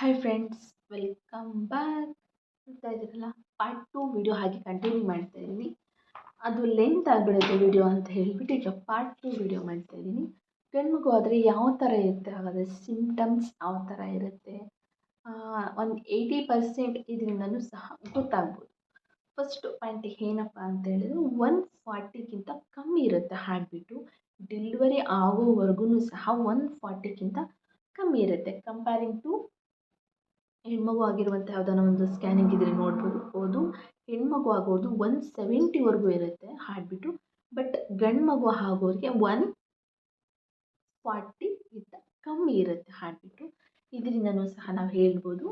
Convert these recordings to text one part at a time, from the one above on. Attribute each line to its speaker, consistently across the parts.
Speaker 1: Hi friends welcome back ನೋಡ್ತಾ ಇದ್ದೀರಲ್ಲ? Part two video ಹಾಗೆ ಕಂಟಿನ್ಯೂ ಮಾಡ್ತಾ ಇದ್ದೀನಿ. ಅದು ಲೆಂತ್ ಆಗಿಬಿಡುತ್ತೆ ವಿಡಿಯೋ ಅಂತ ಹೇಳಿಬಿಟ್ಟು ಈಗ ಪಾರ್ಟ್ ಟು ವಿಡಿಯೋ ಮಾಡ್ತಾ ಇದ್ದೀನಿ. ಗಂಡು ಆದರೆ ಯಾವ ಥರ ಇರುತ್ತೆ? ಹಾಗಾದರೆ ಸಿಂಪ್ಟಮ್ಸ್ ಯಾವ ಥರ ಇರುತ್ತೆ? ಒಂದು ಏಯ್ಟಿ ಪರ್ಸೆಂಟ್ ಇದರಿಂದನೂ ಸಹ ಗೊತ್ತಾಗ್ಬೋದು. ಫಸ್ಟ್ ಪಾಯಿಂಟ್ ಏನಪ್ಪ ಅಂತ ಹೇಳಿದ್ರೆ ಒನ್ ಫಾರ್ಟಿಗಿಂತ ಕಮ್ಮಿ ಇರುತ್ತೆ ಹಾರ್ಟ್ಬೀಟು ಡೆಲಿವರಿ ಆಗೋವರೆಗೂ ಸಹ ಒನ್ ಫಾರ್ಟಿಗಿಂತ ಕಮ್ಮಿ ಇರುತ್ತೆ. ಕಂಪೇರಿಂಗ್ ಟು ಹೆಣ್ಮಗು ಆಗಿರುವಂಥ ಯಾವುದಾನ ಒಂದು ಸ್ಕ್ಯಾನಿಂಗ್ ಇದ್ದರೆ ನೋಡ್ಬೋದು ಹೆಣ್ಮಗು ಆಗೋದು ಒನ್ ಸೆವೆಂಟಿವರೆಗೂ ಇರುತ್ತೆ ಹಾರ್ಟ್ಬೀಟು ಬಟ್ ಗಂಡು ಮಗು ಆಗೋರಿಗೆ ಒನ್ ಫಾರ್ಟಿಗಿಂತ ಕಮ್ಮಿ ಇರುತ್ತೆ ಹಾರ್ಟ್ ಬಿಟ್ಟು ಇದರಿಂದನೂ ಸಹ ನಾವು ಹೇಳ್ಬೋದು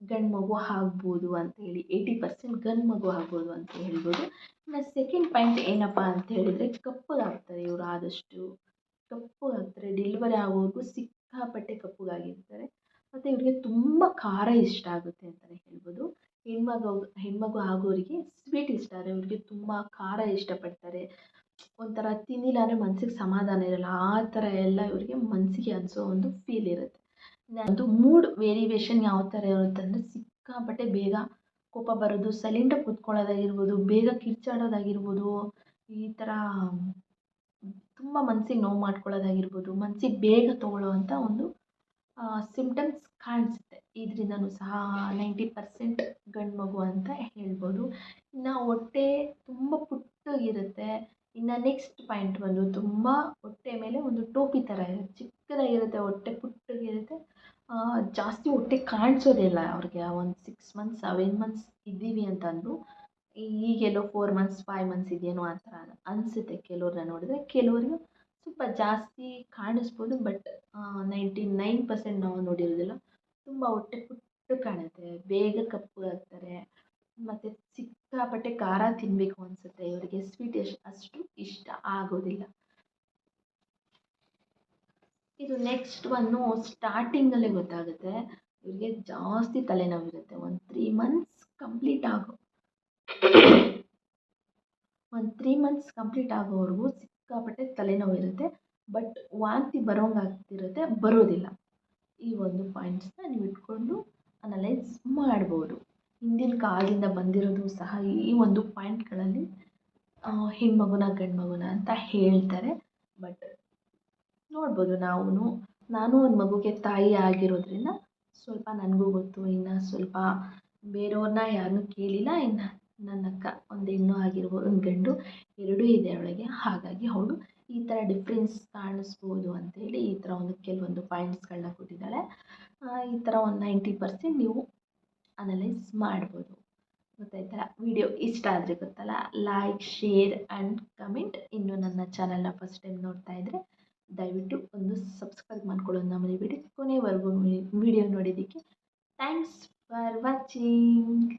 Speaker 1: ಗಂಡು ಮಗು ಆಗ್ಬೋದು ಅಂತೇಳಿ ಏಯ್ಟಿ ಪರ್ಸೆಂಟ್ ಗಂಡು ಮಗು ಆಗ್ಬೋದು ಅಂತ ಹೇಳ್ಬೋದು. ಇನ್ನು ಸೆಕೆಂಡ್ ಪಾಯಿಂಟ್ ಏನಪ್ಪ ಅಂತ ಹೇಳಿದರೆ, ಕಪ್ಪಗಾಗ್ತಾರೆ ಇವರು ಆದಷ್ಟು. ಕಪ್ಪಗಾಗ್ತಾರೆ ಡೆಲಿವರಿ ಆಗೋವರೆಗೂ ಸಿಕ್ಕಾಪಟ್ಟೆ ಕಪ್ಪಗಾಗಿರ್ತಾರೆ. ಮತ್ತು ಇವರಿಗೆ ತುಂಬ ಖಾರ ಇಷ್ಟ ಆಗುತ್ತೆ ಅಂತಲೇ ಹೇಳ್ಬೋದು. ಹೆಣ್ಮಗು ಹೆಣ್ಮಗು ಆಗೋರಿಗೆ ಸ್ವೀಟ್ ಇಷ್ಟ ಆದರೆ ಇವ್ರಿಗೆ ತುಂಬ ಖಾರ ಇಷ್ಟಪಡ್ತಾರೆ. ಒಂಥರ ತಿಂದಿಲ್ಲ ಅಂದರೆ ಮನ್ಸಿಗೆ ಸಮಾಧಾನ ಇರಲ್ಲ. ಆ ಥರ ಎಲ್ಲ ಇವರಿಗೆ ಮನಸ್ಸಿಗೆ ಅನಿಸೋ ಒಂದು ಫೀಲ್ ಇರುತ್ತೆ. ಅದು ಮೂಡ್ ವೇರಿಯೇಷನ್ ಯಾವ ಥರ ಇರುತ್ತೆ ಅಂದರೆ ಸಿಕ್ಕಾಪಟ್ಟೆ ಬೇಗ ಕೋಪ ಬರೋದು ಸೈಲೆಂಟಾಗಿ ಕೂತ್ಕೊಳ್ಳೋದಾಗಿರ್ಬೋದು, ಬೇಗ ಕಿರ್ಚಾಡೋದಾಗಿರ್ಬೋದು, ಈ ಥರ ತುಂಬ ಮನ್ಸಿಗೆ ನೋವು ಮಾಡ್ಕೊಳ್ಳೋದಾಗಿರ್ಬೋದು, ಮನ್ಸಿಗೆ ಬೇಗ ತೊಗೊಳ್ಳೋವಂಥ ಒಂದು ಸಿಮ್ಟಮ್ಸ್ ಕಾಣಿಸುತ್ತೆ. ಇದರಿಂದನೂ ಸಹ ನೈಂಟಿ ಪರ್ಸೆಂಟ್ ಗಂಡು ಮಗು ಅಂತ ಹೇಳ್ಬೋದು. ಇನ್ನು ಹೊಟ್ಟೆ ತುಂಬ ಪುಟ್ಟಾಗಿರುತ್ತೆ. ಇನ್ನು ನೆಕ್ಸ್ಟ್ ಪಾಯಿಂಟ್ ಬಂದು ತುಂಬ ಹೊಟ್ಟೆ ಮೇಲೆ ಒಂದು ಟೋಪಿ ಥರ ಇರುತ್ತೆ. ಚಿಕ್ಕದಾಗಿರುತ್ತೆ, ಹೊಟ್ಟೆ ಪುಟ್ಟಾಗಿರುತ್ತೆ. ಜಾಸ್ತಿ ಹೊಟ್ಟೆ ಕಾಣಿಸೋದಿಲ್ಲ ಅವ್ರಿಗೆ. ಒಂದು ಸಿಕ್ಸ್ ಮಂತ್ಸ್ ಸೆವೆನ್ ಮಂತ್ಸ್ ಇದ್ದೀವಿ ಅಂತ ಅಂದರೂ ಈಗೆಲ್ಲೋ ಫೋರ್ ಮಂತ್ಸ್ ಫೈವ್ ಮಂತ್ಸ್ ಇದೆಯೇನೋ ಆ ಥರ ಅನಿಸುತ್ತೆ. ಕೆಲವ್ರನ್ನ ನೋಡಿದ್ರೆ ಕೆಲವರಿಗೆ ಸ್ವಲ್ಪ ಜಾಸ್ತಿ ಕಾಣಿಸ್ಬೋದು ಬಟ್ ನೈಂಟಿ ನೈನ್ ಪರ್ಸೆಂಟ್ ನಾವು ನೋಡಿರೋದಿಲ್ಲ ತುಂಬ ಹೊಟ್ಟೆ ಪುಟ್ಟ ಕಾಣುತ್ತೆ. ಬೇಗ ಕಪ್ಪಗಾಗ್ತಾರೆ ಮತ್ತು ಸಿಕ್ಕಾಪಟ್ಟೆ ಖಾರ ತಿನ್ನಬೇಕು ಅನಿಸುತ್ತೆ. ಇವರಿಗೆ ಸ್ವೀಟ್ ಎಷ್ಟು ಅಷ್ಟು ಇಷ್ಟ ಆಗೋದಿಲ್ಲ. ಇದು ನೆಕ್ಸ್ಟ್ ಒನ್ನು ಸ್ಟಾರ್ಟಿಂಗಲ್ಲೇ ಗೊತ್ತಾಗುತ್ತೆ. ಇವರಿಗೆ ಜಾಸ್ತಿ ತಲೆನೋವಿರುತ್ತೆ ಒಂದು ತ್ರೀ ಮಂತ್ಸ್ ಕಂಪ್ಲೀಟ್ ಆಗೋ ಒಂದು ತ್ರೀ ಮಂತ್ಸ್ ಕಂಪ್ಲೀಟ್ ಆಗೋವರೆಗೂ ಸಿಕ್ಕಾಪಟ್ಟೆ ತಲೆನೋವು ಇರುತ್ತೆ. ಬಟ್ ವಾಂತಿ ಬರೋಂಗೆ ಆಗ್ತಿರುತ್ತೆ, ಬರೋದಿಲ್ಲ. ಈ ಒಂದು ಪಾಯಿಂಟ್ಸ್ನ ನೀವು ಇಟ್ಕೊಂಡು ಅನಲೈಸ್ ಮಾಡ್ಬೋದು. ಹಿಂದಿನ ಕಾಲದಿಂದ ಬಂದಿರೋದು ಸಹ ಈ ಒಂದು ಪಾಯಿಂಟ್ಗಳಲ್ಲಿ ಹೆಣ್ಮಗುನ ಗಂಡು ಮಗುನ ಅಂತ ಹೇಳ್ತಾರೆ. ಬಟ್ ನೋಡ್ಬೋದು ನಾವು ನಾನು ಒಂದು ಮಗುಗೆ ತಾಯಿ ಆಗಿರೋದ್ರಿಂದ ಸ್ವಲ್ಪ ನನಗೂ ಗೊತ್ತು, ಇನ್ನು ಸ್ವಲ್ಪ ಬೇರೆಯವ್ರನ್ನ ಯಾರನ್ನೂ ಕೇಳಿಲ್ಲ, ಇನ್ನು ನನ್ನ ಅಕ್ಕ ಒಂದು ಹೆಣ್ಣು ಆಗಿರ್ಬೋದು, ಒಂದು ಗಂಡು, ಎರಡೂ ಇದೆ ಅವಳಿಗೆ. ಹಾಗಾಗಿ ಅವಳು ಈ ಥರ ಡಿಫ್ರೆನ್ಸ್ ಕಾಣಿಸ್ಬೋದು ಅಂತೇಳಿ ಈ ಥರ ಒಂದು ಕೆಲವೊಂದು ಪಾಯಿಂಟ್ಸ್ಗಳನ್ನ ಕೊಟ್ಟಿದ್ದಾಳೆ. ಈ ಥರ ಒಂದು ನೈಂಟಿ ಪರ್ಸೆಂಟ್ ನೀವು ಅನಲೈಸ್ ಮಾಡ್ಬೋದು. ಗೊತ್ತಾಯ್ತಲ್ಲ ವಿಡಿಯೋ ಇಷ್ಟ ಆದರೆ ಗೊತ್ತಲ್ಲ? ಲೈಕ್ ಶೇರ್ ಆ್ಯಂಡ್ ಕಮೆಂಟ್ ಇನ್ನು ನನ್ನ ಚಾನಲ್ನ ಫಸ್ಟ್ ಟೈಮ್ ನೋಡ್ತಾ ಇದ್ದರೆ ದಯವಿಟ್ಟು ಒಂದು ಸಬ್ಸ್ಕ್ರೈಬ್ ಮಾಡ್ಕೊಳ್ಳೋದನ್ನ ಬಿಡಿ ಕೊನೆವರೆಗೂ ವಿಡಿಯೋ ನೋಡಿದ್ದಕ್ಕೆ ಥ್ಯಾಂಕ್ಸ್ ಫಾರ್ ವಾಚಿಂಗ್